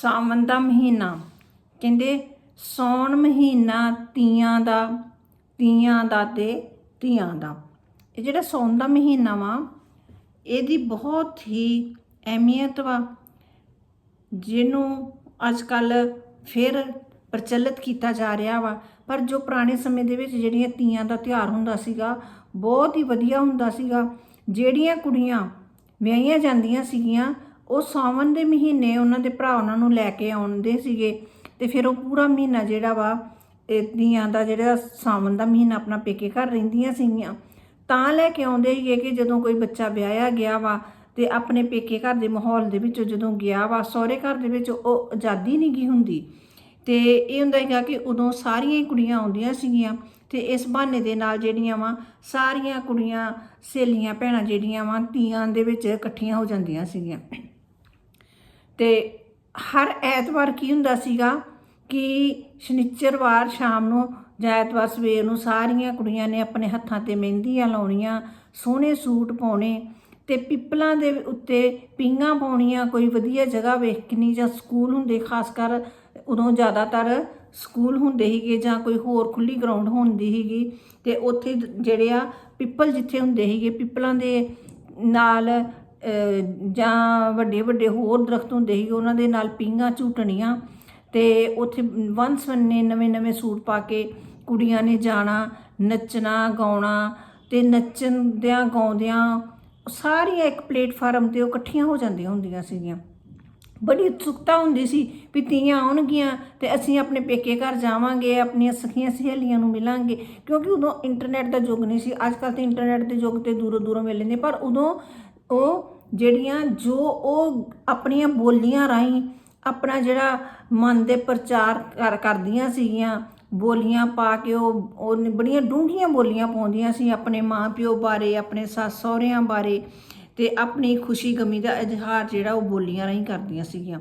ਸਾਵਣ ਦਾ ਮਹੀਨਾ। ਕਹਿੰਦੇ ਸੌਣ ਮਹੀਨਾ ਤੀਆਂ ਦਾ ਤੀਆਂ ਦਾ ਤੇ ਧੀਆਂ ਦਾ। ਇਹ ਜਿਹੜਾ ਸੌਣ ਦਾ ਮਹੀਨਾ ਵਾ, ਇਹਦੀ ਬਹੁਤ ਹੀ ਅਹਿਮੀਅਤ ਵਾ, ਜਿਹਨੂੰ ਅੱਜ ਕੱਲ ਫਿਰ ਪ੍ਰਚਲਿਤ ਕੀਤਾ ਜਾ ਰਿਹਾ ਵਾ। ਪਰ ਜੋ ਪੁਰਾਣੇ ਸਮੇਂ ਦੇ ਵਿੱਚ ਜਿਹੜੀਆਂ ਤੀਆਂ ਦਾ ਤਿਉਹਾਰ ਹੁੰਦਾ ਸੀਗਾ, ਬਹੁਤ ਹੀ ਵਧੀਆ ਹੁੰਦਾ ਸੀਗਾ। ਜਿਹੜੀਆਂ ਕੁੜੀਆਂ ਵਿਆਹੀਆਂ ਜਾਂਦੀਆਂ ਸੀਗੀਆਂ ਉਹ ਸਾਵਣ ਦੇ ਮਹੀਨੇ ਉਹਨਾਂ ਦੇ ਭਰਾ ਉਹਨਾਂ ਨੂੰ ਲੈ ਕੇ ਆਉਂਦੇ ਸੀਗੇ ਤੇ ਫਿਰ ਉਹ ਪੂਰਾ ਮਹੀਨਾ ਜਿਹੜਾ ਵਾ, ਇਹ ਤੀਆਂ ਦਾ ਜਿਹੜਾ ਸਾਵਣ ਦਾ ਮਹੀਨਾ ਆਪਣਾ ਪੇਕੇ ਘਰ ਰਹਿੰਦੀਆਂ ਸੀਗੀਆਂ। ਤਾਂ ਲੈ ਕੇ ਆਉਂਦੇ ਸੀਗੇ ਕਿ ਜਦੋਂ ਕੋਈ ਬੱਚਾ ਵਿਆਹਿਆ ਗਿਆ ਵਾ ਤੇ ਆਪਣੇ ਪੇਕੇ ਘਰ ਦੇ ਮਾਹੌਲ ਦੇ ਵਿੱਚ ਜਦੋਂ ਗਿਆ ਵਾ, ਸਹੁਰੇ ਘਰ ਦੇ ਵਿੱਚ ਉਹ ਆਜ਼ਾਦੀ ਨਹੀਂ ਗਈ ਹੁੰਦੀ। ਤੇ ਇਹ ਹੁੰਦਾ ਹੈਗਾ ਕਿ ਉਦੋਂ ਸਾਰੀਆਂ ਹੀ ਕੁੜੀਆਂ ਆਉਂਦੀਆਂ ਸੀਗੀਆਂ ਤੇ ਇਸ ਬਹਾਨੇ ਦੇ ਨਾਲ ਜਿਹੜੀਆਂ ਵਾ, ਸਾਰੀਆਂ ਕੁੜੀਆਂ, ਸਹੇਲੀਆਂ, ਭੈਣਾਂ ਜਿਹੜੀਆਂ ਵਾ ਤੀਆਂ ਦੇ ਵਿੱਚ ਇਕੱਠੀਆਂ ਹੋ ਜਾਂਦੀਆਂ ਸੀਗੀਆਂ। ਤੇ ਹਰ ਐਤਵਾਰ ਕੀ ਹੁੰਦਾ ਸੀਗਾ ਕਿ ਸ਼ਨੀਚਰਵਾਰ ਸ਼ਾਮ ਨੂੰ ਜਾਂ ਐਤਵਾਰ ਸਵੇਰ ਨੂੰ ਸਾਰੀਆਂ ਕੁੜੀਆਂ ਨੇ ਆਪਣੇ ਹੱਥਾਂ ਤੇ ਮਹਿੰਦੀਆਂ ਲਾਉਣੀਆਂ, ਸੋਹਣੇ ਸੂਟ ਪਾਉਣੇ ਤੇ ਪਿੱਪਲਾਂ ਦੇ ਉੱਤੇ ਪੀਂਘਾਂ ਪਾਉਣੀਆਂ, ਕੋਈ ਵਧੀਆ ਜਗ੍ਹਾ ਵੇਖਣੀ ਜਾਂ ਸਕੂਲ ਹੁੰਦੇ, ਖਾਸ ਕਰ ਉਦੋਂ ਜ਼ਿਆਦਾਤਰ ਸਕੂਲ ਹੁੰਦੇ ਸੀਗੇ ਜਾਂ ਕੋਈ ਹੋਰ ਖੁੱਲੀ ਗਰਾਊਂਡ ਹੁੰਦੀ ਸੀਗੀ ਤੇ ਉੱਥੇ ਜਿਹੜੇ ਆ ਪਿੱਪਲ ਜਿੱਥੇ ਹੁੰਦੇ ਸੀਗੇ, ਪਿੱਪਲਾਂ ਦੇ ਨਾਲ ਜਾਂ ਵੱਡੇ ਵੱਡੇ ਹੋਰ ਦਰਖਤ ਹੁੰਦੇ ਸੀ, ਉਹਨਾਂ ਦੇ ਨਾਲ ਪੀਂਘਾਂ ਝੂਟਣੀਆਂ ਤੇ ਉੱਥੇ ਵੰਸ ਵੰਨੇ ਨਵੇਂ ਨਵੇਂ ਸੂਟ ਪਾ ਕੇ ਕੁੜੀਆਂ ਨੇ ਜਾਣਾ, ਨੱਚਣਾ, ਗਾਉਣਾ ਤੇ ਨੱਚਦਿਆਂ ਗਾਉਂਦਿਆਂ ਸਾਰੀਆਂ ਇੱਕ ਪਲੇਟਫਾਰਮ ਤੇ ਉਹ ਇਕੱਠੀਆਂ ਹੋ ਜਾਂਦੀਆਂ ਹੁੰਦੀਆਂ ਸੀਗੀਆਂ। ਬੜੀ ਉਤਸੁਕਤਾ ਹੁੰਦੀ ਸੀ ਵੀ ਤੀਆਂ ਆਉਣਗੀਆਂ ਤੇ ਅਸੀਂ ਆਪਣੇ ਪੇਕੇ ਘਰ ਜਾਵਾਂਗੇ, ਆਪਣੀਆਂ ਸਖੀਆਂ ਸਹੇਲੀਆਂ ਨੂੰ ਮਿਲਾਂਗੇ, ਕਿਉਂਕਿ ਉਦੋਂ ਇੰਟਰਨੈਟ ਦਾ ਯੁੱਗ ਨਹੀਂ ਸੀ। ਅੱਜ ਕੱਲ੍ਹ ਤੇ ਇੰਟਰਨੈਟ ਦੇ ਯੁੱਗ ਤੇ ਦੂਰੋਂ ਦੂਰੋਂ ਮਿਲ ਲੈਂਦੇ, ਪਰ ਉਦੋਂ ਉਹ ਜਿਹੜੀਆਂ ਜੋ ਉਹ ਆਪਣੀਆਂ ਬੋਲੀਆਂ ਰਾਹੀਂ ਆਪਣਾ ਜਿਹੜਾ ਮਨ ਦੇ ਪ੍ਰਚਾਰ ਕਰ ਕਰਦੀਆਂ ਸੀਗੀਆਂ, ਬੋਲੀਆਂ ਪਾ ਕੇ ਉਹ ਉਹ ਬੜੀਆਂ ਡੂੰਘੀਆਂ ਬੋਲੀਆਂ ਪਾਉਂਦੀਆਂ ਸੀ ਆਪਣੇ ਮਾਂ ਪਿਓ ਬਾਰੇ, ਆਪਣੇ ਸੱਸ ਸਹੁਰਿਆਂ ਬਾਰੇ ਤੇ ਆਪਣੀ ਖੁਸ਼ੀ ਗਮੀ ਦਾ ਇਜ਼ਹਾਰ ਜਿਹੜਾ ਉਹ ਬੋਲੀਆਂ ਰਾਹੀਂ ਕਰਦੀਆਂ ਸੀਗੀਆਂ।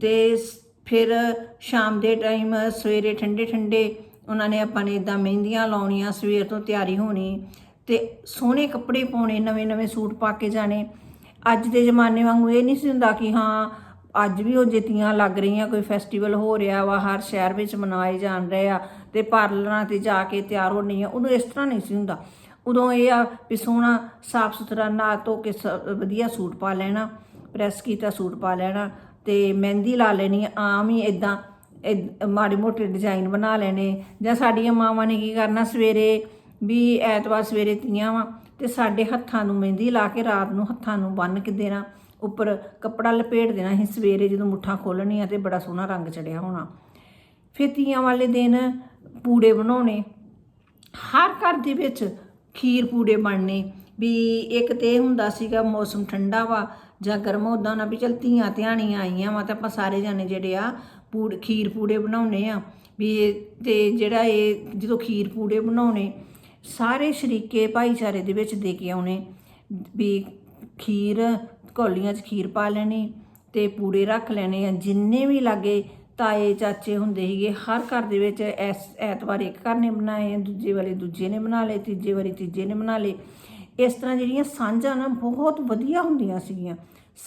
ਤੇ ਫਿਰ ਸ਼ਾਮ ਦੇ ਟਾਈਮ ਸਵੇਰੇ ਠੰਡੇ ਠੰਡੇ ਉਹਨਾਂ ਨੇ ਆਪਾਂ ਨੇ ਇਦਾਂ ਮਹਿੰਦੀਆਂ ਲਾਉਣੀਆਂ, ਸਵੇਰ ਤੋਂ ਤਿਆਰੀ ਹੋਣੀ ਤੇ ਸੋਹਣੇ ਕੱਪੜੇ ਪਾਉਣੇ, ਨਵੇਂ ਨਵੇਂ ਸੂਟ ਪਾ ਕੇ ਜਾਣੇ। ਅੱਜ ਦੇ ਜ਼ਮਾਨੇ ਵਾਂਗੂ ਇਹ ਨਹੀਂ ਸੀ ਹੁੰਦਾ ਕਿ ਹਾਂ, ਅੱਜ ਵੀ ਉਹ ਜਿੱਤੀਆਂ ਲੱਗ ਰਹੀਆਂ, ਕੋਈ ਫੈਸਟੀਵਲ ਹੋ ਰਿਹਾ ਵਾ, ਹਰ ਸ਼ਹਿਰ ਵਿੱਚ ਮਨਾਏ ਜਾਣ ਰਹੇ ਆ ਤੇ ਪਾਰਲਰਾਂ ਤੇ ਜਾ ਕੇ ਤਿਆਰ ਹੋਣੀ ਆ ਉਦੋਂ ਇਸ ਤਰ੍ਹਾਂ ਨਹੀਂ ਸੀ ਹੁੰਦਾ। ਉਦੋਂ ਇਹ ਆ ਵੀ ਸੋਹਣਾ ਸਾਫ਼ ਸੁਥਰਾ ਨਾ ਧੋ ਕੇ ਸ- ਵਧੀਆ ਸੂਟ ਪਾ ਲੈਣਾ ਪ੍ਰੈਸ ਕੀਤਾ ਸੂਟ ਪਾ ਲੈਣਾ ਤੇ ਮਹਿੰਦੀ ਲਾ ਲੈਣੀ, ਆਮ ਹੀ ਇਦਾਂ ਮਾੜੇ ਮੋਟੇ ਡਿਜ਼ਾਈਨ ਬਣਾ ਲੈਣੇ। ਜਾਂ ਸਾਡੀਆਂ ਮਾਵਾਂ ਨੇ ਕੀ ਕਰਨਾ, ਸਵੇਰੇ ਵੀ ਐਤਵਾਰ ਸਵੇਰੇ ਤੀਆਂ ਵਾ ਤੇ ਸਾਡੇ ਹੱਥਾਂ ਨੂੰ ਮਹਿੰਦੀ ਲਾ ਕੇ ਰਾਤ ਨੂੰ ਹੱਥਾਂ ਨੂੰ ਬੰਨ ਕੇ ਦੇਣਾ, ਉੱਪਰ ਕੱਪੜਾ ਲਪੇਟ ਦੇਣਾ ਸੀ ਸਵੇਰੇ ਜਦੋਂ ਮੁੱਠਾਂ ਖੋਲਣੀਆਂ ਤੇ ਬੜਾ ਸੋਹਣਾ ਰੰਗ ਚੜਿਆ ਹੋਣਾ। ਫਿਰ ਤੀਆਂ ਵਾਲੇ ਦਿਨ ਪੂੜੇ ਬਣਾਉਣੇ। ਹਰ ਘਰ ਦੇ ਵਿੱਚ ਖੀਰ ਪੂੜੇ ਬਣਨੇ, ਵੀ ਇੱਕ ਤੇ ਇਹ ਹੁੰਦਾ ਸੀਗਾ ਮੌਸਮ ਠੰਡਾ ਵਾ ਜਾਂ ਗਰਮ ਉਦਾਂ ਨਾ ਵੀ ਚਲ ਧੀਆਂ ਧਿਆਣੀਆਂ ਆਈਆਂ ਵਾ ਤਾਂ ਆਪਾਂ ਸਾਰੇ ਜਾਣੇ ਜਿਹੜੇ ਆ ਪੂੜ, ਖੀਰ ਪੂੜੇ ਬਣਾਉਣੇ ਆ। ਵੀ ਇਹ- ਤੇ ਜਿਹੜਾ ਇਹ ਜਦੋਂ ਖੀਰ ਪੂੜੇ ਬਣਾਉਣੇ ਸਾਰੇ ਸ਼ਰੀਕੇ ਭਾਈਚਾਰੇ ਦੇ ਵਿੱਚ ਦੇ ਕੇ ਆਉਣੇ। ਵੀ ਖੀਰ, ਕੌਲੀਆਂ 'ਚ ਖੀਰ ਪਾ ਲੈਣੀ ਤੇ ਪੂੜੇ ਰੱਖ ਲੈਣੇ ਆ। ਜਿੰਨੇ ਵੀ ਲਾਗੇ ਤਾਏ, ਚਾਚੇ ਹੁੰਦੇ ਸੀਗੇ, ਹਰ ਘਰ ਦੇ ਵਿੱਚ ਐਸ, ਐਤਵਾਰ ਇੱਕ ਘਰ ਨੇ ਬਣਾਏ, ਦੂਜੇ ਵਾਲੇ ਦੂਜੇ ਨੇ ਬਣਾ ਲਏ, ਤੀਜੇ ਵਾਰੀ ਤੀਜੇ ਨੇ ਬਣਾ ਲਏ। ਇਸ ਤਰ੍ਹਾਂ ਜਿਹੜੀਆਂ ਸਾਂਝਾਂ ਨਾ ਬਹੁਤ ਵਧੀਆ ਹੁੰਦੀਆਂ ਸੀਗੀਆਂ।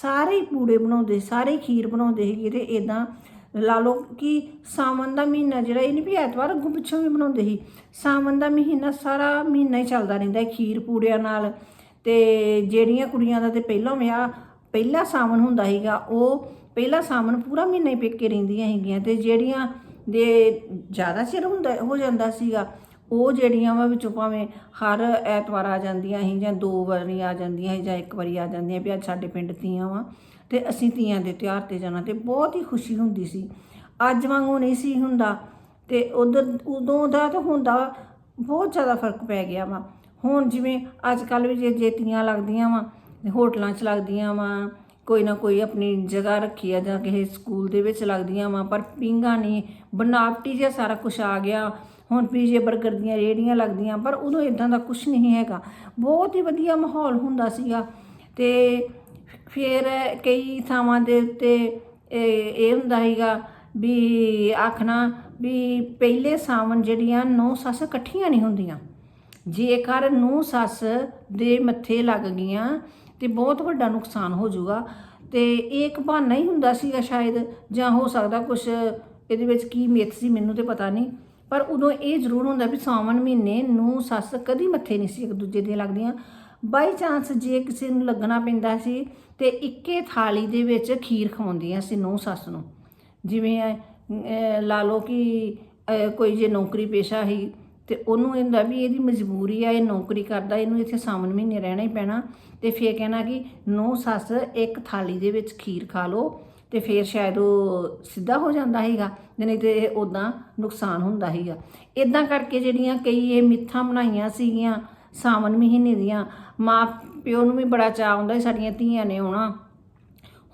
ਸਾਰੇ ਹੀ ਪੂੜੇ ਬਣਾਉਂਦੇ, ਸਾਰੇ ਹੀ ਖੀਰ ਬਣਾਉਂਦੇ ਸੀਗੇ ਤੇ ਇਦਾਂ ਲਾ ਲਓ ਕਿ ਸਾਵਣ ਦਾ ਮਹੀਨਾ ਜਿਹੜਾ, ਇਹ ਨਹੀਂ ਵੀ ਐਤਵਾਰ ਅੱਗੋਂ ਪਿੱਛੋਂ ਵੀ ਬਣਾਉਂਦੇ ਸੀ। ਸਾਵਣ ਦਾ ਮਹੀਨਾ ਸਾਰਾ ਮਹੀਨਾ ਹੀ ਚੱਲਦਾ ਰਹਿੰਦਾ ਖੀਰ ਪੂੜਿਆਂ ਨਾਲ। ਤੇ ਜਿਹੜੀਆਂ ਕੁੜੀਆਂ ਦਾ ਤੇ ਪਹਿਲਾਂ ਵਿਆਹ, ਪਹਿਲਾ ਸਾਵਣ ਹੁੰਦਾ ਸੀਗਾ, ਉਹ ਪਹਿਲਾ ਸਾਵਣ ਪੂਰਾ ਮਹੀਨਾ ਹੀ ਪੇਕੇ ਰਹਿੰਦੀਆਂ ਹੈਗੀਆਂ ਤੇ ਜਿਹੜੀਆਂ ਦੇ ਜ਼ਿਆਦਾ ਚਿਰ ਹੁੰਦਾ, ਹੋ ਜਾਂਦਾ ਸੀਗਾ, ਉਹ ਜਿਹੜੀਆਂ ਵਾ ਵਿੱਚੋਂ ਭਾਵੇਂ ਹਰ ਐਤਵਾਰ ਆ ਜਾਂਦੀਆਂ ਸੀ ਜਾਂ ਦੋ ਵਾਰੀ ਆ ਜਾਂਦੀਆਂ ਸੀ ਜਾਂ ਇੱਕ ਵਾਰੀ ਆ ਜਾਂਦੀਆਂ ਵੀ ਅੱਜ ਸਾਡੇ ਪਿੰਡ ਤੀਆਂ ਵਾ। ਤੇ ਅਸੀਂ ਤੀਆਂ ਦੇ ਤਿਉਹਾਰ ਤੇ ਜਾਣਾ ਤੇ ਬਹੁਤ ਹੀ ਖੁਸ਼ੀ ਹੁੰਦੀ ਸੀ। ਅੱਜ ਵਾਂਗੂ ਨਹੀਂ ਸੀ ਹੁੰਦਾ ਤੇ ਉਧਰ ਉਦੋਂ ਦਾ ਤਾਂ ਹੁੰਦਾ ਬਹੁਤ ਜ਼ਿਆਦਾ ਫ਼ਰਕ ਪੈ ਗਿਆ ਵਾ। ਹੁਣ ਜਿਵੇਂ ਅੱਜ ਕੱਲ੍ਹ ਵੀ ਜੇ ਜੇਤੀਆਂ ਲੱਗਦੀਆਂ ਵਾ, ਹੋਟਲਾਂ 'ਚ ਲੱਗਦੀਆਂ ਵਾ, ਕੋਈ ਨਾ ਕੋਈ ਆਪਣੀ ਜਗ੍ਹਾ ਰੱਖੀ ਆ ਜਾਂ ਕਿਸੇ ਸਕੂਲ ਦੇ ਵਿੱਚ ਲੱਗਦੀਆਂ ਵਾ, ਪਰ ਪਿੰਗਾ ਨਹੀਂ, ਬਨਾਵਟੀ ਜਿਹਾ ਸਾਰਾ ਕੁਝ ਆ ਗਿਆ। ਹੁਣ ਪੀਜੇ ਬਰਗਰ ਦੀਆਂ ਰੇੜੀਆਂ ਲੱਗਦੀਆਂ, ਪਰ ਉਦੋਂ ਇਦਾਂ ਦਾ ਕੁਝ ਨਹੀਂ ਹੈਗਾ। ਬਹੁਤ ਹੀ ਵਧੀਆ ਮਾਹੌਲ ਹੁੰਦਾ ਸੀਗਾ ਤੇ ਫਿਰ ਕਈ ਥਾਵਾਂ ਦੇ ਉੱਤੇ, ਇਹ ਇਹ ਹੁੰਦਾ ਹੈਗਾ ਵੀ ਆਖਣਾ ਵੀ ਪਹਿਲੇ ਸਾਵਣ ਜਿਹੜੀਆਂ ਨੌ ਸੱਸ ਇਕੱਠੀਆਂ ਨਹੀਂ ਹੁੰਦੀਆਂ। ਜੇਕਰ ਨੂੰ ਸੱਸ ਦੇ ਮੱਥੇ ਲੱਗ ਗਈਆਂ ਤੇ ਬਹੁਤ ਵੱਡਾ ਨੁਕਸਾਨ ਹੋ ਜਾਊਗਾ। ਤੇ ਇਹ ਇੱਕ ਬਹਾਨਾ ਹੀ ਹੁੰਦਾ ਸੀਗਾ ਸ਼ਾਇਦ, ਜਾਂ ਹੋ ਸਕਦਾ ਕੁਝ ਇਹਦੇ ਵਿੱਚ ਕੀ ਮਿੱਥ ਸੀ ਮੈਨੂੰ ਤੇ ਪਤਾ ਨਹੀਂ। ਪਰ ਉਦੋਂ ਇਹ ਜ਼ਰੂਰ ਹੁੰਦਾ ਵੀ ਸਾਵਣ ਮਹੀਨੇ ਨੂੰ ਸੱਸ ਕਦੀ ਮੱਥੇ ਨਹੀਂ ਸੀ ਇੱਕ ਦੂਜੇ ਦੇ ਲੱਗਦੀਆਂ। ਬਾਈ ਚਾਂਸ ਜੇ ਕਿਸੇ ਨੂੰ ਲੱਗਣਾ ਪੈਂਦਾ ਸੀ ਤੇ ਇੱਕੇ ਥਾਲੀ ਦੇ ਵਿੱਚ ਖੀਰ ਖਵਾਉਂਦੀਆਂ ਸੀ ਨੂੰ ਸੱਸ ਨੂੰ। ਜਿਵੇਂ ਲਾ ਲਓ ਕਿ ਕੋਈ ਜੇ ਨੌਕਰੀ ਪੇਸ਼ਾ ਹੀ ਤੇ ਉਹਨੂੰ ਇਹ ਹੁੰਦਾ ਵੀ ਇਹਦੀ ਮਜਬੂਰੀ ਆ, ਇਹ ਨੌਕਰੀ ਕਰਦਾ, ਇਹਨੂੰ ਇੱਥੇ ਸਾਵਣ ਮਹੀਨੇ ਰਹਿਣਾ ਹੀ ਪੈਣਾ। ਤੇ ਫੇਰ ਕਹਿਣਾ ਕਿ ਨੂੰ ਸੱਸ ਇੱਕ ਥਾਲੀ ਦੇ ਵਿੱਚ ਖੀਰ ਖਾ ਲਓ ਤੇ ਫੇਰ ਸ਼ਾਇਦ ਉਹ ਸਿੱਧਾ ਹੋ ਜਾਂਦਾ ਹੈਗਾ ਨਹੀਂ ਤੇ ਉਦਾਂ ਨੁਕਸਾਨ ਹੁੰਦਾ ਹੈਗਾ ਇਦਾਂ ਕਰਕੇ ਜਿਹੜੀਆਂ ਕਈ ਇਹ ਮਿੱਥਾਂ ਬਣਾਈਆਂ ਸੀਗੀਆਂ ਸਾਵਣ ਮਹੀਨੇ ਦੀਆਂ। ਮਾਂ ਪਿਓ ਨੂੰ ਵੀ ਬੜਾ ਚਾਅ ਹੁੰਦਾ ਸਾਡੀਆਂ ਧੀਆਂ ਨੇ ਆਉਣਾ।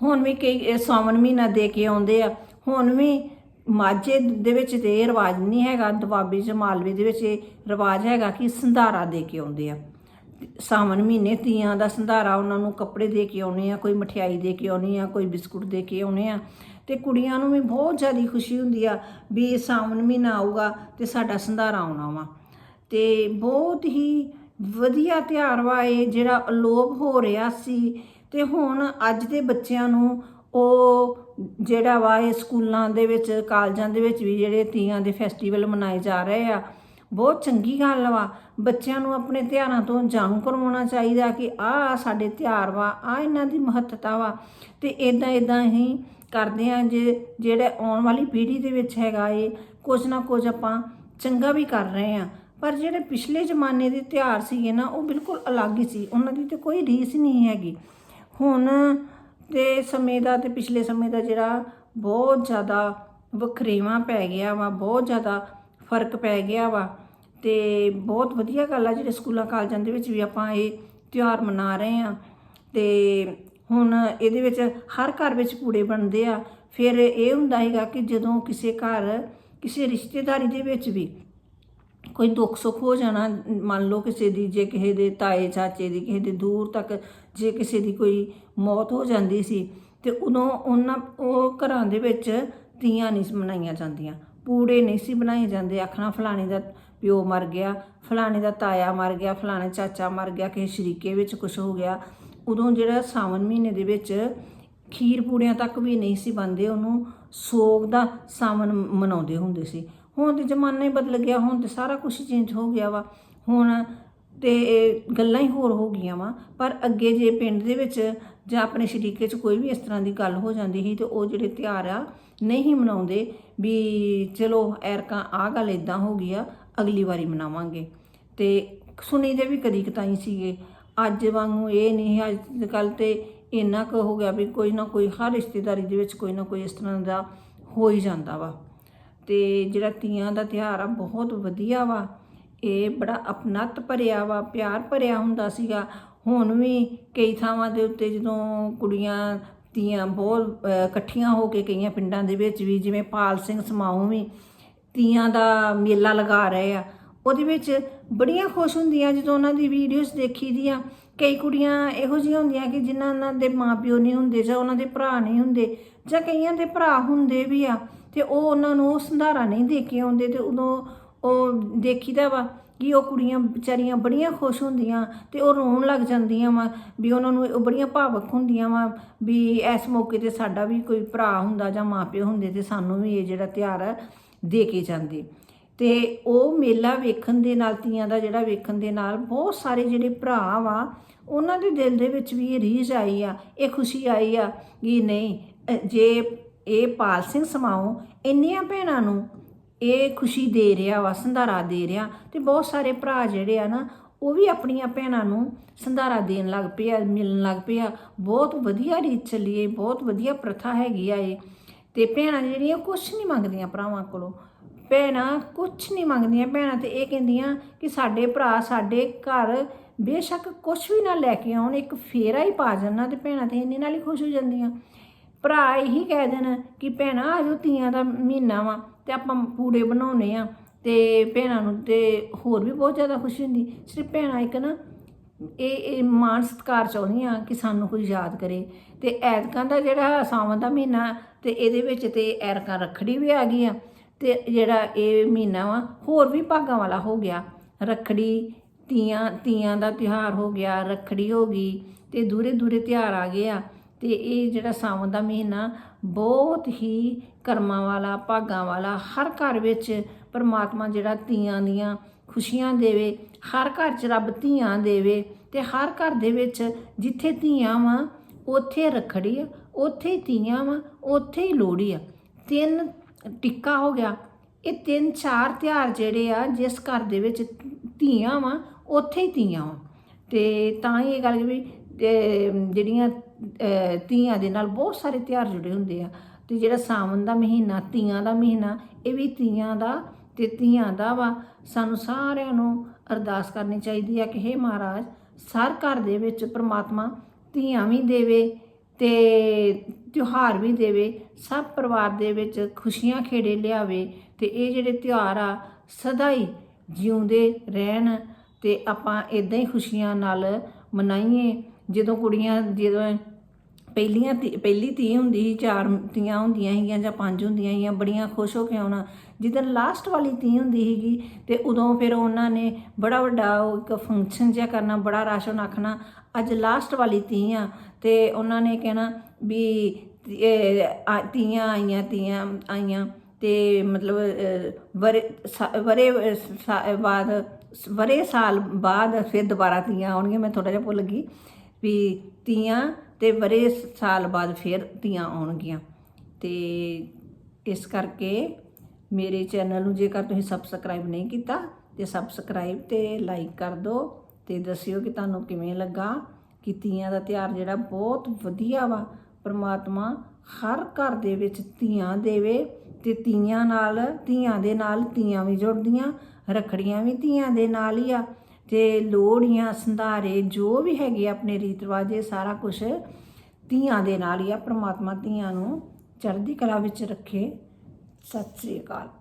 ਹੁਣ ਵੀ ਕਈ ਸਾਵਣ ਮਹੀਨਾ ਦੇ ਕੇ ਆਉਂਦੇ ਆ। ਹੁਣ ਵੀ ਮਾਝੇ ਦੇ ਵਿੱਚ ਤੇ ਇਹ ਰਿਵਾਜ ਨਹੀਂ ਹੈਗਾ, ਦੁਆਬੇ ਚ ਮਾਲਵੇ ਦੇ ਵਿੱਚ ਇਹ ਰਿਵਾਜ ਹੈਗਾ ਕਿ ਸੰਧਾਰਾ ਦੇ ਕੇ ਆਉਂਦੇ ਆ। ਸਾਵਣ ਮਹੀਨੇ ਤੀਆਂ ਦਾ ਸੰਧਾਰਾ ਉਹਨਾਂ ਨੂੰ ਕੱਪੜੇ ਦੇ ਕੇ ਆਉਣੇ ਆ, ਕੋਈ ਮਠਿਆਈ ਦੇ ਕੇ ਆਉਣੀ ਆ, ਕੋਈ ਬਿਸਕੁਟ ਦੇ ਕੇ ਆਉਣੇ ਆ। ਤੇ ਕੁੜੀਆਂ ਨੂੰ ਵੀ ਬਹੁਤ ਜ਼ਿਆਦਾ ਖੁਸ਼ੀ ਹੁੰਦੀ ਆ ਵੀ ਸਾਵਣ ਮਹੀਨਾ ਆਊਗਾ ਤੇ ਸਾਡਾ ਸੰਧਾਰਾ ਆਉਣਾ ਵਾ। ਤੇ ਬਹੁਤ ਹੀ ਵਧੀਆ ਤਿਉਹਾਰ ਵਾ ਇਹ ਜਿਹੜਾ ਅਲੋਪ ਹੋ ਰਿਹਾ ਸੀ ਤੇ ਹੁਣ ਅੱਜ ਦੇ ਬੱਚਿਆਂ ਨੂੰ ਉਹ ਜਿਹੜਾ ਵਾ ਇਹ ਸਕੂਲਾਂ ਦੇ ਵਿੱਚ, ਕਾਲਜਾਂ ਦੇ ਵਿੱਚ ਵੀ ਜਿਹੜੇ ਤੀਆਂ ਦੇ ਫੈਸਟੀਵਲ ਮਨਾਏ ਜਾ ਰਹੇ ਆ, ਬਹੁਤ ਚੰਗੀ ਗੱਲ ਵਾ। ਬੱਚਿਆਂ ਨੂੰ ਆਪਣੇ ਤਿਉਹਾਰਾਂ ਤੋਂ ਜਾਣੂ ਕਰਵਾਉਣਾ ਚਾਹੀਦਾ ਕਿ ਆਹ ਸਾਡੇ ਤਿਉਹਾਰ ਵਾ ਆ ਇਹਨਾਂ ਦੀ ਮਹੱਤਤਾ ਵਾ ਤੇ ਇਦਾਂ ਇਦਾਂ ਹੀ ਕਰਦੇ ਆ ਜੇ ਜਿਹੜੇ ਆਉਣ ਵਾਲੀ ਪੀੜ੍ਹੀ ਦੇ ਵਿੱਚ ਹੈਗਾ ਏ ਕੁਝ ਨਾ ਕੁਝ ਆਪਾਂ ਚੰਗਾ ਵੀ ਕਰ ਰਹੇ ਆ। ਪਰ ਜਿਹੜੇ ਪਿਛਲੇ ਜ਼ਮਾਨੇ ਦੇ ਤਿਉਹਾਰ ਸੀਗੇ ਨਾ, ਉਹ ਬਿਲਕੁਲ ਅਲੱਗ ਹੀ ਸੀ। ਉਹਨਾਂ ਦੀ ਤੇ ਕੋਈ ਰੀਸ ਨਹੀਂ ਹੈਗੀ। ਹੁਣ ਤੇ ਸਮੇਂ ਦਾ ਤੇ ਪਿਛਲੇ ਸਮੇਂ ਦਾ ਜਿਹੜਾ ਬਹੁਤ ਜ਼ਿਆਦਾ ਵਖਰੇਵਾ ਪੈ ਗਿਆ ਵਾ, ਬਹੁਤ ਜ਼ਿਆਦਾ ਫ਼ਰਕ ਪੈ ਗਿਆ ਵਾ। ਤੇ ਬਹੁਤ ਵਧੀਆ ਗੱਲ ਆ, ਜਿਹੜੇ ਸਕੂਲਾਂ ਕਾਲਜਾਂ ਦੇ ਵਿੱਚ ਵੀ ਆਪਾਂ ਇਹ ਤਿਉਹਾਰ ਮਨਾ ਰਹੇ ਆ ਤੇ ਹੁਣ ਇਹਦੇ ਵਿੱਚ ਹਰ ਘਰ ਵਿੱਚ ਪੂੜੇ ਬਣਦੇ ਆ। ਫਿਰ ਇਹ ਹੁੰਦਾ ਹੈਗਾ ਕਿ ਜਦੋਂ ਕਿਸੇ ਘਰ, ਕਿਸੇ ਰਿਸ਼ਤੇਦਾਰੀ ਦੇ ਵਿੱਚ ਵੀ ਕੋਈ ਦੁੱਖ ਸੁੱਖ ਹੋ ਜਾਣਾ, ਮੰਨ ਲਓ ਕਿਸੇ ਦੀ, ਜੇ ਕਿਸੇ ਦੇ ਤਾਏ ਚਾਚੇ ਦੀ, ਕਿਸੇ ਦੇ ਦੂਰ ਤੱਕ ਜੇ ਕਿਸੇ ਦੀ ਕੋਈ ਮੌਤ ਹੋ ਜਾਂਦੀ ਸੀ, ਤੇ ਉਦੋਂ ਉਹਨਾਂ, ਉਹ ਘਰਾਂ ਦੇ ਵਿੱਚ ਤੀਆਂ ਨਹੀਂ ਸੀ ਮਨਾਈਆਂ ਜਾਂਦੀਆਂ। ਪੂੜੇ ਨਹੀਂ ਸੀ ਬਣਾਏ ਜਾਂਦੇ। ਆਖਣਾ ਫਲਾਣੇ ਦਾ ਪਿਓ ਮਰ ਗਿਆ, ਫਲਾਣੇ ਦਾ ਤਾਇਆ ਮਰ ਗਿਆ, ਫਲਾਣੇ ਚਾਚਾ ਮਰ ਗਿਆ, ਕਿਸੇ ਸ਼ਰੀਕੇ ਵਿੱਚ ਕੁਝ ਹੋ ਗਿਆ। ਉਦੋਂ ਜਿਹੜਾ ਸਾਵਨ ਮਹੀਨੇ ਦੇ ਵਿੱਚ ਖੀਰ ਪੂੜਿਆਂ ਤੱਕ ਵੀ ਨਹੀਂ ਸੀ ਬੰਦੇ ਉਹਨੂੰ ਸੋਗ ਦਾ ਸਾਵਨ ਮਨਾਉਂਦੇ ਹੁੰਦੇ ਸੀ। ਹੁਣ ਤੇ ਜ਼ਮਾਨਾ ਹੀ ਬਦਲ ਗਿਆ ਹੁਣ ਤੇ ਸਾਰਾ ਕੁਝ ਚੇਂਜ ਹੋ ਗਿਆ ਵਾ। ਹੁਣ ਤੇ ਗੱਲਾਂ ਹੀ ਹੋਰ ਹੋ ਗਈਆਂ ਵਾ। ਪਰ ਅੱਗੇ ਜੇ ਪਿੰਡ ਦੇ ਵਿੱਚ ਜਾਂ ਆਪਣੇ ਸ਼ਰੀਕੇ 'ਚ ਕੋਈ ਵੀ ਇਸ ਤਰ੍ਹਾਂ ਦੀ ਗੱਲ ਹੋ ਜਾਂਦੀ ਸੀ ਤੇ ਉਹ ਜਿਹੜੇ ਤਿਉਹਾਰ ਆ ਨਹੀਂ ਮਨਾਉਂਦੇ ਵੀ ਚਲੋ ਐਰਕਾਂ ਆ ਗੱਲ ਇਦਾਂ ਹੋ ਗਈ ਆ ਅਗਲੀ ਵਾਰੀ ਮਨਾਵਾਂਗੇ। ਤੇ ਸੁਣੀ ਦੇ ਵੀ ਕਦੀ ਕਤਾਈ ਸੀਗੇ। ਅੱਜ ਵਾਂਗੂ ਇਹ ਨਹੀਂ ਹੈ, ਅੱਜ ਕੱਲ ਤੇ ਇੰਨਾ ਕੁ ਹੋ ਗਿਆ ਵੀ ਕੋਈ ਨਾ ਕੋਈ ਹਰ ਰਿਸ਼ਤੇਦਾਰੀ ਦੇ ਵਿੱਚ ਕੋਈ ਨਾ ਕੋਈ ਇਸ ਤਰ੍ਹਾਂ ਦਾ ਹੋ ਹੀ ਜਾਂਦਾ ਵਾ। ਤੇ ਜਿਹੜਾ ਤੀਆਂ ਦਾ ਤਿਉਹਾਰ ਆ, ਬਹੁਤ ਵਧੀਆ ਵਾ। ਇਹ ਬੜਾ ਅਪਨਤ ਭਰਿਆ ਵਾ, ਪਿਆਰ ਭਰਿਆ ਹੁੰਦਾ ਸੀਗਾ। ਹੁਣ ਵੀ ਕਈ ਥਾਵਾਂ ਦੇ ਉੱਤੇ ਜਦੋਂ ਕੁੜੀਆਂ ਤੀਆਂ ਬਹੁਤ ਇਕੱਠੀਆਂ ਹੋ ਕੇ ਕਈਆਂ ਪਿੰਡਾਂ ਦੇ ਵਿੱਚ ਵੀ, ਜਿਵੇਂ ਪਾਲ ਸਿੰਘ ਸਮਾਉ ਵੀ ਤੀਆਂ ਦਾ ਮੇਲਾ ਲਗਾ ਰਹੇ ਆ, ਉਹਦੇ ਵਿੱਚ ਬੜੀਆਂ ਖੁਸ਼ ਹੁੰਦੀਆਂ। ਜਦੋਂ ਉਹਨਾਂ ਦੀ ਵੀਡੀਓਜ਼ ਦੇਖੀ ਦੀਆਂ, ਕਈ ਕੁੜੀਆਂ ਇਹੋ ਜਿਹੀਆਂ ਹੁੰਦੀਆਂ ਕਿ ਜਿਨ੍ਹਾਂ ਉਹਨਾਂ ਦੇ ਮਾਪਿਓ ਨਹੀਂ ਹੁੰਦੇ ਜਾਂ ਉਹਨਾਂ ਦੇ ਭਰਾ ਨਹੀਂ ਹੁੰਦੇ ਜਾਂ ਕਈਆਂ ਦੇ ਭਰਾ ਹੁੰਦੇ ਵੀ ਆ। ਤੇ ਉਹ ਉਹਨਾਂ ਨੂੰ ਸੰਧਾਰਾ ਨਹੀਂ ਦੇ ਕੇ ਆਉਂਦੇ ਤੇ ਉਦੋਂ ਉਹ ਦੇਖੀਦਾ ਵਾ ਕਿ ਉਹ ਕੁੜੀਆਂ ਵਿਚਾਰੀਆਂ ਬੜੀਆਂ ਖੁਸ਼ ਹੁੰਦੀਆਂ ਤੇ ਉਹ ਰੋਣ ਲੱਗ ਜਾਂਦੀਆਂ ਵਾ ਵੀ ਉਹਨਾਂ ਨੂੰ ਉਹ ਬੜੀਆਂ ਭਾਵਕ ਹੁੰਦੀਆਂ ਵਾ ਵੀ ਇਸ ਮੌਕੇ ਤੇ ਸਾਡਾ ਵੀ ਕੋਈ ਭਰਾ ਹੁੰਦਾ ਜਾਂ ਮਾਪਿਓ ਹੁੰਦੇ ਤੇ ਸਾਨੂੰ ਵੀ ਇਹ ਜਿਹੜਾ ਤਿਉਹਾਰ ਦੇ ਕੇ ਜਾਂਦੇ। ਤੇ ਉਹ ਮੇਲਾ ਵੇਖਣ ਦੇ ਨਾਲ, ਤੀਆਂ ਦਾ ਜਿਹੜਾ ਵੇਖਣ ਦੇ ਨਾਲ ਬਹੁਤ ਸਾਰੇ ਜਿਹੜੇ ਭਰਾ ਵਾ, ਉਹਨਾਂ ਦੇ ਦਿਲ ਦੇ ਵਿੱਚ ਵੀ ਇਹ ਰੀਝ ਆਈ ਆ, ਇਹ ਖੁਸ਼ੀ ਆਈ ਆ ਕਿ ਨਹੀਂ ਜੇ ਇਹ ਪਾਲ ਸਿੰਘ ਸਮਾਉ ਇੰਨੀਆਂ ਭੈਣਾਂ ਨੂੰ ਇਹ ਖੁਸ਼ੀ ਦੇ ਰਿਹਾ ਵਾ, ਸੰਧਾਰਾ ਦੇ ਰਿਹਾ ਤੇ ਬਹੁਤ ਸਾਰੇ ਭਰਾ ਜਿਹੜੇ ਆ ਨਾ, ਉਹ ਵੀ ਆਪਣੀਆਂ ਭੈਣਾਂ ਨੂੰ ਸੰਧਾਰਾ ਦੇਣ ਲੱਗ ਪਿਆ, ਮਿਲਣ ਲੱਗ ਪਿਆ। ਬਹੁਤ ਵਧੀਆ ਰੀਤ ਚੱਲੀ ਹੈ ਬਹੁਤ ਵਧੀਆ ਪ੍ਰਥਾ ਹੈਗੀ ਆ ਇਹ। ਤੇ ਭੈਣਾਂ ਜਿਹੜੀਆਂ ਕੁਝ ਨਹੀਂ ਮੰਗਦੀਆਂ ਭਰਾਵਾਂ ਕੋਲੋਂ। ਭੈਣਾਂ ਕੁਝ ਨਹੀਂ ਮੰਗਦੀਆਂ ਭੈਣਾਂ ਤੇ ਇਹ ਕਹਿੰਦੀਆਂ ਕਿ ਸਾਡੇ ਭਰਾ, ਸਾਡੇ ਘਰ ਬੇਸ਼ੱਕ ਕੁਝ ਵੀ ਨਾ ਲੈ ਕੇ ਆਉਣ, ਇੱਕ ਫੇਰਾ ਹੀ ਪਾ ਜਾਣਾ ਤੇ ਭੈਣਾਂ ਤੇ ਇੰਨੇ ਨਾਲ ਹੀ ਖੁਸ਼ ਹੋ ਜਾਂਦੀਆਂ। ਭਰਾ ਇਹੀ ਕਹਿ ਦੇਣ ਕਿ ਭੈਣਾ ਆਜੋ ਤੀਆਂ ਦਾ ਮਹੀਨਾ ਵਾ ਤੇ ਆਪਾਂ ਪੂੜੇ ਬਣਾਉਨੇ ਆ ਤੇ ਭੈਣਾਂ ਨੂੰ ਤੇ ਹੋਰ ਵੀ ਬਹੁਤ ਜ਼ਿਆਦਾ ਖੁਸ਼ੀ ਹੁੰਦੀ। ਸਿਰਫ ਭੈਣਾਂ ਇੱਕ ਨਾ, ਇਹ ਇਹ ਮਾਣ ਸਤਿਕਾਰ ਚਾਹੁੰਦੀਆਂ ਕਿ ਸਾਨੂੰ ਕੋਈ ਯਾਦ ਕਰੇ ਤੇ ਐਤਕਾਂ ਦਾ ਜਿਹੜਾ ਸਾਵਣ ਦਾ ਮਹੀਨਾ ਤੇ ਇਹਦੇ ਵਿੱਚ ਤੇ ਐਰਕਾਂ ਰੱਖੜੀ ਵੀ ਆ ਗਈ ਆ ਤੇ ਜਿਹੜਾ ਇਹ ਮਹੀਨਾ ਵਾ ਹੋਰ ਵੀ ਭਾਗਾਂ ਵਾਲਾ ਹੋ ਗਿਆ। ਰੱਖੜੀ, ਤੀਆਂ ਤੀਆਂ ਦਾ ਤਿਉਹਾਰ ਹੋ ਗਿਆ, ਰੱਖੜੀ ਹੋ ਗਈ ਤੇ ਦੂਰੇ ਦੂਰੇ ਤਿਉਹਾਰ ਆ ਗਏ ਆ। ਅਤੇ ਇਹ ਜਿਹੜਾ ਸਾਵਣ ਦਾ ਮਹੀਨਾ ਬਹੁਤ ਹੀ ਕਰਮਾਂ ਵਾਲਾ, ਭਾਗਾਂ ਵਾਲਾ, ਹਰ ਘਰ ਵਿੱਚ ਪਰਮਾਤਮਾ ਜਿਹੜਾ ਧੀਆਂ ਦੀਆਂ ਖੁਸ਼ੀਆਂ ਦੇਵੇ, ਹਰ ਘਰ 'ਚ ਰੱਬ ਧੀਆਂ ਦੇਵੇ ਤੇ ਹਰ ਘਰ ਦੇ ਵਿੱਚ ਜਿੱਥੇ ਧੀਆਂ ਵਾ, ਉੱਥੇ ਰੱਖੜੀ ਆ, ਉੱਥੇ ਹੀ ਧੀਆਂ ਵਾ, ਉੱਥੇ ਹੀ ਲੋਹੜੀ ਆ। ਤਿੰਨ ਟਿੱਕਾ ਹੋ ਗਿਆ। ਇਹ ਤਿੰਨ ਚਾਰ ਤਿਉਹਾਰ ਜਿਹੜੇ ਆ, ਜਿਸ ਘਰ ਦੇ ਵਿੱਚ ਧੀਆਂ ਵਾ, ਉੱਥੇ ਹੀ ਧੀਆਂ ਵਾ। ਤੇ ਤਾਂ ਹੀ ਇਹ ਗੱਲ ਵੀ ਜਿਹੜੀਆਂ ਅਹ, ਧੀਆਂ ਦੇ ਨਾਲ ਬਹੁਤ ਸਾਰੇ ਤਿਉਹਾਰ ਜੁੜੇ ਹੁੰਦੇ ਆ। ਤੇ ਜਿਹੜਾ ਸਾਵਣ ਦਾ ਮਹੀਨਾ ਤੀਆਂ ਦਾ ਮਹੀਨਾ ਇਹ ਵੀ ਤੀਆਂ ਦਾ ਤੇ ਧੀਆਂ ਦਾ ਵਾ। ਸਾਨੂੰ ਸਾਰਿਆਂ ਨੂੰ ਅਰਦਾਸ ਕਰਨੀ ਚਾਹੀਦੀ ਆ ਕਿ ਹੇ ਮਹਾਰਾਜ ਸਰ ਘਰ ਦੇ ਵਿੱਚ ਪ੍ਰਮਾਤਮਾ ਧੀਆਂ ਵੀ ਦੇਵੇ ਤੇ ਤਿਉਹਾਰ ਵੀ ਦੇਵੇ। ਸਭ ਪਰਿਵਾਰ ਦੇ ਵਿੱਚ ਖੁਸ਼ੀਆਂ ਖੇੜੇ ਲਿਆਵੇ ਤੇ ਇਹ ਜਿਹੜੇ ਤਿਉਹਾਰ ਆ ਸਦਾ ਹੀ ਜਿਉਂਦੇ ਰਹਿਣ ਤੇ ਆਪਾਂ ਇਦਾਂ ਹੀ ਖੁਸ਼ੀਆਂ ਨਾਲ ਮਨਾਈਏ। ਜਦੋਂ ਕੁੜੀਆਂ ਜਦੋਂ ਪਹਿਲੀਆਂ ਧੀ- ਪਹਿਲੀ ਧੀ ਹੁੰਦੀ ਸੀ, ਚਾਰ ਧੀਆਂ ਹੁੰਦੀਆਂ ਸੀਗੀਆਂ ਜਾਂ ਪੰਜ ਹੁੰਦੀਆਂ ਸੀਗੀਆਂ, ਬੜੀਆਂ ਖੁਸ਼ ਹੋ ਕੇ ਆਉਣਾ। ਜਦੋਂ ਲਾਸਟ ਵਾਲੀ ਧੀ ਹੁੰਦੀ ਸੀਗੀ ਤੇ ਉਦੋਂ ਫਿਰ ਉਹਨਾਂ ਨੇ ਬੜਾ ਵੱਡਾ ਉਹ ਇੱਕ ਫੰਕਸ਼ਨ ਜਿਹਾ ਕਰਨਾ, ਬੜਾ ਰਸ਼ ਉਹਨਾਂ ਆਖਣਾ, ਅੱਜ ਲਾਸਟ ਵਾਲੀ ਧੀ ਆ। ਤੇ ਉਹਨਾਂ ਨੇ ਕਹਿਣਾ ਵੀ, ਇਹ ਧੀਆਂ ਆਈਆਂ ਧੀਆਂ ਆਈਆਂ। ਤੇ ਮਤਲਬ ਵਰੇ, ਸਾ- ਵਰੇ ਬਾਅਦ, ਵਰੇ ਸਾਲ ਬਾਅਦ ਫਿਰ ਦੁਬਾਰਾ ਧੀਆਂ ਆਉਣਗੀਆਂ, ਮੈਂ ਥੋੜਾ ਜਿਹਾ ਭੁੱਲ ਗਈ। ਵੀ ਤੀਆਂ ਤੇ ਬਰੇ ਸਾਲ ਬਾਅਦ ਫਿਰ ਤੀਆਂ ਆਉਣਗੀਆਂ। ਤੇ ਇਸ ਕਰਕੇ ਮੇਰੇ ਚੈਨਲ ਨੂੰ ਜੇਕਰ ਤੁਸੀਂ ਸਬਸਕ੍ਰਾਈਬ ਨਹੀਂ ਕੀਤਾ, ਤੇ ਸਬਸਕ੍ਰਾਈਬ ਤੇ ਲਾਈਕ ਕਰ ਦਿਓ ਤੇ ਦੱਸਿਓ ਕਿ ਤੁਹਾਨੂੰ ਕਿਵੇਂ ਲੱਗਾ, ਕਿ ਤੀਆਂ ਦਾ ਤਿਉਹਾਰ ਜਿਹੜਾ ਬਹੁਤ ਵਧੀਆ ਵਾ। ਪਰਮਾਤਮਾ ਹਰ ਘਰ ਦੇ ਵਿੱਚ ਧੀਆਂ ਦੇਵੇ ਤੇ ਤੀਆਂ ਨਾਲ ਧੀਆਂ ਦੇ ਨਾਲ ਤੀਆਂ ਵੀ ਜੁੜਦੀਆਂ, ਰੱਖੜੀਆਂ ਵੀ ਧੀਆਂ ਦੇ ਨਾਲ ਹੀ ਆ। ਤੇ ਲੋਹੜੀਆਂ, ਸੰਧਾਰੇ, ਜੋ ਵੀ ਹੈਗੇ ਆ ਆਪਣੇ ਰੀਤ ਰਿਵਾਜ, ਇਹ ਸਾਰਾ ਕੁਝ ਧੀਆਂ ਦੇ ਨਾਲ ਹੀ ਆ, ਪ੍ਰਮਾਤਮਾ ਧੀਆਂ ਨੂੰ ਚੜ੍ਹਦੀ ਕਲਾ ਵਿੱਚ ਰੱਖੇ। ਸਤਿ ਸ੍ਰੀ ਅਕਾਲ।